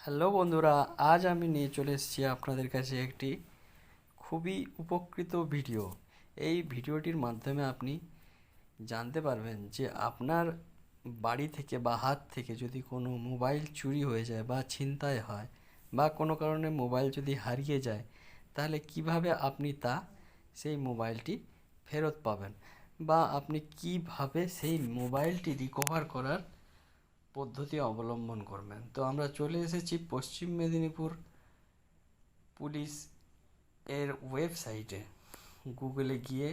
Hello বন্ধুরা, আজ আমি নিয়ে চলে এসেছি আপনাদের কাছে একটি খুবই উপকৃত ভিডিও। এই ভিডিওটির মাধ্যমে আপনি জানতে পারবেন যে আপনার বাড়ি থেকে বা হাত থেকে যদি কোনো মোবাইল চুরি হয়ে যায় বা ছিনতাই হয় বা কোনো কারণে মোবাইল যদি হারিয়ে যায়, তাহলে কীভাবে আপনি তা সেই মোবাইলটি ফেরত পাবেন? বা আপনি কীভাবে সেই মোবাইলটি রিকভার করার পদ্ধতি অবলম্বন করবেন। তো আমরা চলে এসেছি পশ্চিম মেদিনীপুর পুলিশ এর ওয়েবসাইটে। গুগলে গিয়ে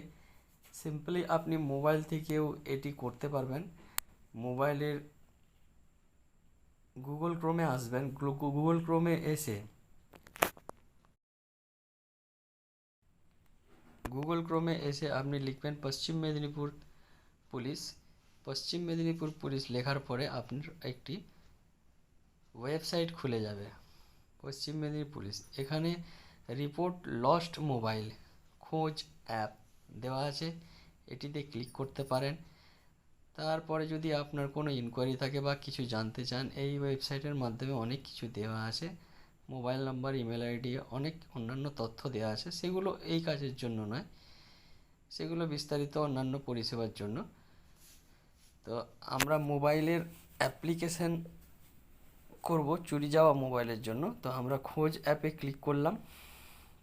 সিম্পলি আপনি মোবাইল থেকেও এটি করতে পারবেন। মোবাইলের গুগল ক্রোমে আসবেন। গুগল ক্রোমে এসে গুগল ক্রোমে এসে আপনি লিখবেন পশ্চিম মেদিনীপুর পুলিশ পশ্চিম মেদিনীপুর পুলিশ লেখার পরে আপনার একটি ওয়েবসাইট খুলে যাবে, পশ্চিম মেদিনীপুর পুলিশ। এখানে report lost mobile Khoj app দেওয়া আছে, এটিতে ক্লিক করতে পারেন। তারপরে যদি আপনার কোনো ইনকোয়ারি থাকে বা কিছু জানতে চান, এই ওয়েবসাইটের মাধ্যমে অনেক কিছু দেওয়া আছে। মোবাইল নাম্বার, ইমেল আইডি, অনেক অন্যান্য তথ্য দেওয়া আছে। সেগুলো এই কাজের জন্য নয়, সেগুলো বিস্তারিত অন্যান্য পরিষেবার জন্য। তো আমরা মোবাইলের অ্যাপ্লিকেশান করব চুরি যাওয়া মোবাইলের জন্য। তো আমরা খোঁজ অ্যাপে ক্লিক করলাম।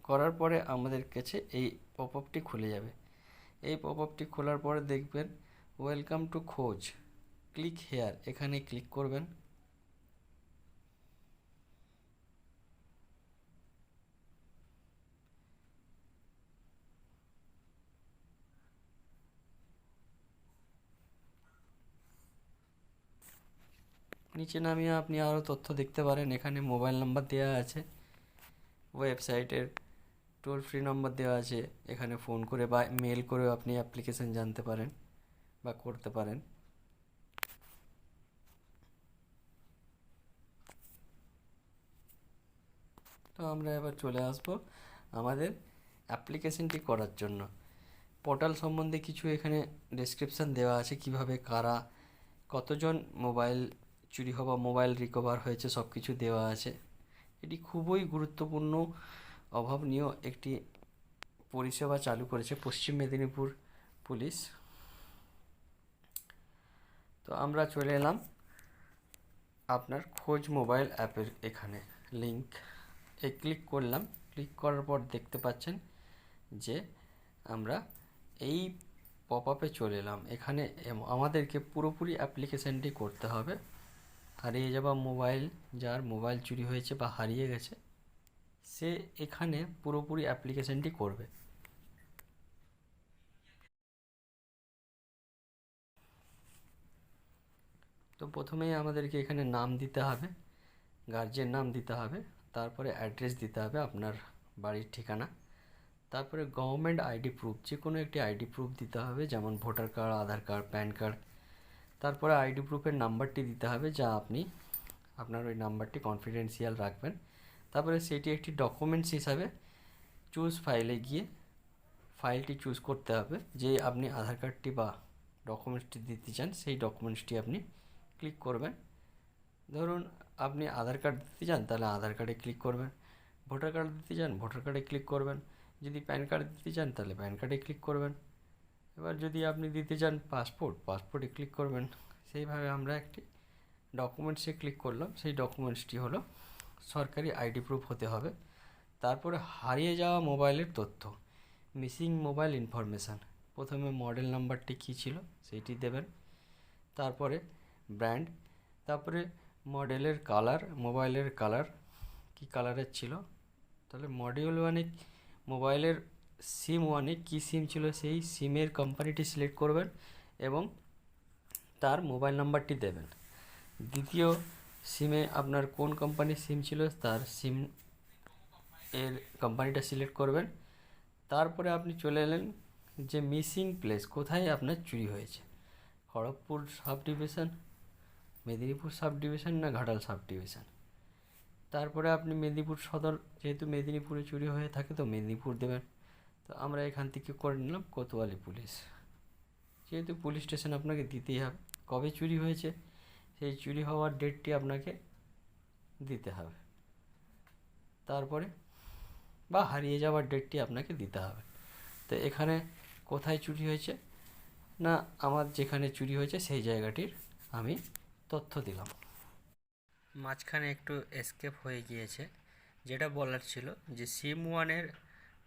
করার পরে আমাদের কাছে এই পপ আপটি খুলে যাবে। এই পপ আপটি খোলার পরে দেখবেন welcome to Khoj click here এখানে ক্লিক করবেন। নিচে নামিয়ে আপনি আরও তথ্য দেখতে পারেন। এখানে মোবাইল নাম্বার দেওয়া আছে, ওয়েবসাইটের টোল ফ্রি নম্বর দেওয়া আছে, এখানে ফোন করে বা মেল করেও আপনি অ্যাপ্লিকেশন জানতে পারেন বা করতে পারেন। তো আমরা এবার চলে আসব আমাদের অ্যাপ্লিকেশনটি করার জন্য। পোর্টাল সম্বন্ধে কিছু এখানে ডেসক্রিপশান দেওয়া আছে, কীভাবে, কারা, কতজন মোবাইল চুরি হওয়া, মোবাইল রিকভার হয়েছে সব কিছু দেওয়া আছে। এটি খুবই গুরুত্বপূর্ণ অভাবনীয় একটি পরিষেবা চালু করেছে পশ্চিম মেদিনীপুর পুলিশ। তো আমরা চলে এলাম আপনার খোঁজ মোবাইল অ্যাপের এখানে লিংক এ ক্লিক করলাম। ক্লিক করার পর দেখতে পাচ্ছেন যে আমরা এই পপ আপে চলে এলাম। এখানে আমাদেরকে পুরোপুরি অ্যাপ্লিকেশানটি করতে হবে। হারিয়ে যাওয়া মোবাইল, যার মোবাইল চুরি হয়েছে বা হারিয়ে গেছে, সে এখানে পুরোপুরি অ্যাপ্লিকেশানটি করবে। তো প্রথমেই আমাদেরকে এখানে নাম দিতে হবে গার্জেন নাম দিতে হবে, তারপরে অ্যাড্রেস দিতে হবে আপনার বাড়ির ঠিকানা, তারপরে গভর্নমেন্ট আইডি প্রুফ যে কোনো একটি আইডি প্রুফ দিতে হবে, যেমন voter card, Aadhaar card, PAN card তারপরে আইডি প্রুফের নাম্বারটি দিতে হবে যা আপনি আপনার ওই নাম্বারটি কনফিডেন্সিয়াল রাখবেন। তারপরে সেটি একটি ডকুমেন্টস হিসাবে চুজ ফাইলে গিয়ে ফাইলটি চুজ করতে হবে। যে আপনি আধার কার্ডটি বা ডকুমেন্টসটি দিতে চান, সেই ডকুমেন্টসটি আপনি ক্লিক করবেন। ধরুন আপনি আধার কার্ড দিতে চান, তাহলে আধার কার্ডে ক্লিক করবেন। ভোটার কার্ড দিতে চান ভোটার কার্ডে ক্লিক করবেন। যদি প্যান কার্ড দিতে চান, তাহলে প্যান কার্ডে ক্লিক করবেন। এবার যদি আপনি দিতে চান পাসপোর্ট পাসপোর্টে ক্লিক করবেন। সেইভাবে আমরা একটি ডকুমেন্টসে ক্লিক করলাম। সেই ডকুমেন্টসটি হলো সরকারি আইডি প্রুফ হতে হবে। তারপরে হারিয়ে যাওয়া মোবাইলের তথ্য মিসিং মোবাইল ইনফরমেশান প্রথমে মডেল নাম্বারটি কী ছিল সেইটি দেবেন। তারপরে ব্র্যান্ড তারপরে মডেলের কালার মোবাইলের কালার কী কালারের ছিল? তাহলে মডিউল ওয়ানে মোবাইলের সিম ওয়ানে কী সিম ছিল সেই সিমের কোম্পানিটি সিলেক্ট করবেন এবং তার মোবাইল নাম্বারটি দেবেন। দ্বিতীয় সিমে আপনার কোন কোম্পানির সিম ছিল তার সিম এর কোম্পানিটা সিলেক্ট করবেন। তারপরে আপনি চলে এলেন যে মিসিং প্লেস কোথায় আপনার চুরি হয়েছে? Kharagpur sub division Medinipur sub division না ঘাটাল সাব ডিভিশন তারপরে আপনি মেদিনীপুর সদর, যেহেতু মেদিনীপুরে চুরি হয়ে থাকে তো মেদিনীপুর দেবেন। তো আমরা এখান থেকে করে নিলাম কোতোয়ালি পুলিশ। যেহেতু পুলিশ স্টেশন আপনাকে দিতেই হবে, কবে চুরি হয়েছে, সেই চুরি হওয়ার ডেটটি আপনাকে দিতে হবে। তারপরে বা হারিয়ে যাওয়ার ডেটটি আপনাকে দিতে হবে। তো এখানে কোথায় চুরি হয়েছে, না আমার যেখানে চুরি হয়েছে, সেই জায়গাটির আমি তথ্য দিলাম। মাঝখানে একটু এসকেপ হয়ে গিয়েছে, যেটা বলার ছিল যে সিম ওয়ানের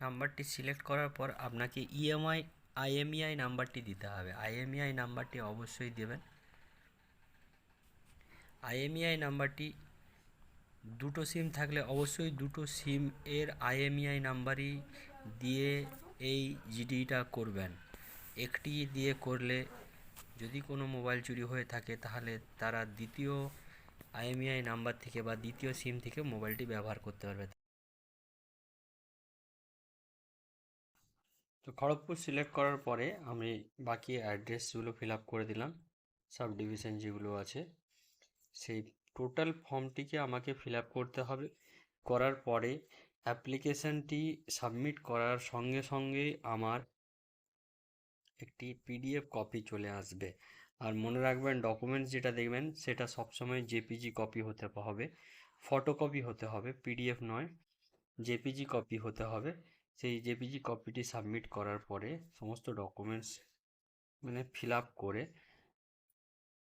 নাম্বারটি সিলেক্ট করার পর আপনাকে E ইএমআই আইএমইআই নাম্বারটি দিতে হবে। আইএমইআই নাম্বারটি অবশ্যই দেবেন। আইএমইআই নাম্বারটি দুটো সিম থাকলে অবশ্যই দুটো সিম এর আইএমইআই নাম্বারই দিয়ে এই জিডিটা করবেন। একটি দিয়ে করলে যদি কোনো মোবাইল চুরি হয়ে থাকে, তাহলে তারা দ্বিতীয় আইএমইআই নাম্বার থেকে বা দ্বিতীয় সিম থেকে মোবাইলটি ব্যবহার করতে পারবে। তো খড়গপুর সিলেক্ট করার পরে আমি বাকি অ্যাড্রেসগুলো ফিল আপ করে দিলাম সাব ডিভিশন যেগুলো আছে, সেই টোটাল ফর্মটিকে আমাকে ফিল আপ করতে হবে। করার পরে অ্যাপ্লিকেশনটি সাবমিট করার সঙ্গে সঙ্গে আমার একটি পিডিএফ কপি চলে আসবে। আর মনে রাখবেন ডকুমেন্টস যেটা দেখবেন সেটা সবসময় জেপিজি কপি হতে হবে ফটোকপি হতে হবে পিডিএফ নয় জেপিজি কপি হতে হবে। সেই জেপিজি কপিটি সাবমিট করার পরে সমস্ত ডকুমেন্টস মানে ফিল আপ করে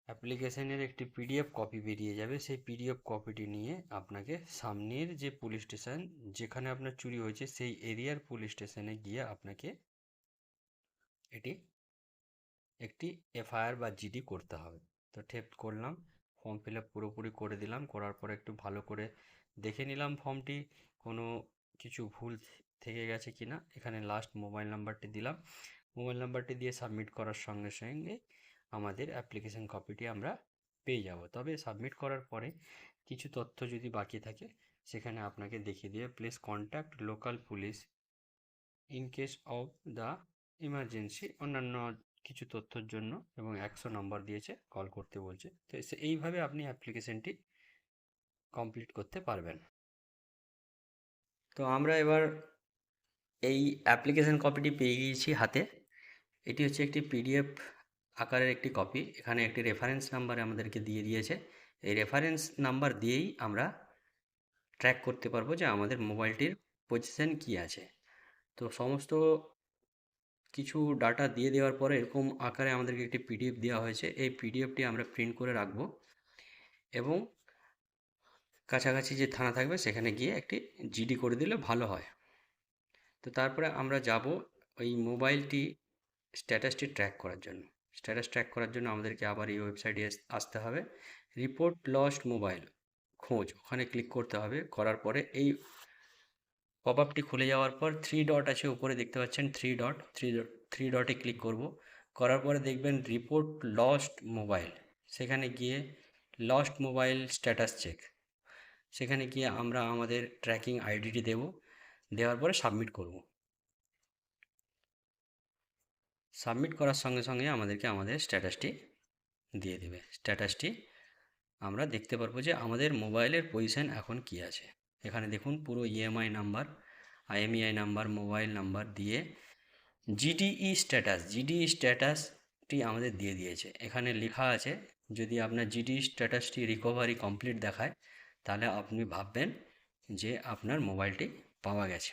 অ্যাপ্লিকেশনের একটি পিডিএফ কপি বেরিয়ে যাবে। সেই পিডিএফ কপিটি নিয়ে আপনাকে সামনের যে পুলিশ স্টেশন যেখানে আপনার চুরি হয়েছে সেই এরিয়ার পুলিশ স্টেশনে গিয়ে আপনাকে এটি একটি এফআইআর বা জিডি করতে হবে। তো ঠেপ করলাম ফর্ম ফিল আপ পুরোপুরি করে দিলাম। করার পরে একটু ভালো করে দেখে নিলাম ফর্মটি কোনো কিছু ভুল থেকে গেছে কি না, এখানে লাস্ট মোবাইল নাম্বারটি দিলাম। মোবাইল নাম্বারটি দিয়ে সাবমিট করার সঙ্গে সঙ্গে আমাদের অ্যাপ্লিকেশন কপিটি আমরা পেয়ে যাব। তবে সাবমিট করার পরে কিছু তথ্য যদি বাকি থাকে, সেখানে আপনাকে দেখিয়ে দিয়ে please contact local police in case of the emergency অন্যান্য কিছু তথ্যর জন্য এবং একশো নম্বর দিয়েছে কল করতে বলছে। তো এইভাবে আপনি অ্যাপ্লিকেশনটি কমপ্লিট করতে পারবেন। তো আমরা এবার এই অ্যাপ্লিকেশন কপিটি পেয়ে গিয়েছি হাতে। এটি হচ্ছে একটি পিডিএফ আকারের একটি কপি এখানে একটি রেফারেন্স নাম্বার আমাদেরকে দিয়ে দিয়েছে। এই রেফারেন্স নাম্বার দিয়েই আমরা ট্র্যাক করতে পারব যে আমাদের মোবাইলটির পজিশন কী আছে। তো সমস্ত কিছু ডাটা দিয়ে দেওয়ার পরে এরকম আকারে আমাদেরকে একটি পিডিএফ দেওয়া হয়েছে। এই পিডিএফটি আমরা প্রিন্ট করে রাখব এবং কাছাকাছি যে থানা থাকবে সেখানে গিয়ে একটি জিডি করে দিলে ভালো হয়। তো তারপরে আমরা যাব ওই মোবাইলটি স্ট্যাটাসটি ট্র্যাক করার জন্য। স্ট্যাটাস ট্র্যাক করার জন্য আমাদেরকে আবার এই ওয়েবসাইটে আসতে হবে। রিপোর্ট লস্ট মোবাইল, খোঁজ, ওখানে ক্লিক করতে হবে। করার পরে এই পপ আপটি খুলে যাওয়ার পর থ্রি ডট আছে, উপরে দেখতে পাচ্ছেন three dot three dot, three ডটে ক্লিক করব। করার পরে দেখবেন রিপোর্ট লস্ট মোবাইল, সেখানে গিয়ে লস্ট মোবাইল স্ট্যাটাস চেক, সেখানে গিয়ে আমরা আমাদের ট্র্যাকিং আইডিটি দেব। দেওয়ার পরে সাবমিট করব। সাবমিট করার সঙ্গে সঙ্গে আমাদেরকে আমাদের স্ট্যাটাসটি দিয়ে দেবে। স্ট্যাটাসটি আমরা দেখতে পারব যে আমাদের মোবাইলের পজিশন এখন কি আছে। এখানে দেখুন পুরো EMI number IMEI number mobile number দিয়ে জিডিই স্ট্যাটাস জিডিই স্ট্যাটাসটি আমাদের দিয়ে দিয়েছে। এখানে লেখা আছে, যদি আপনার জিডিই স্ট্যাটাসটি রিকভারি কমপ্লিট দেখায়, তাহলে আপনি ভাববেন যে আপনার মোবাইলটি পাওয়া গেছে।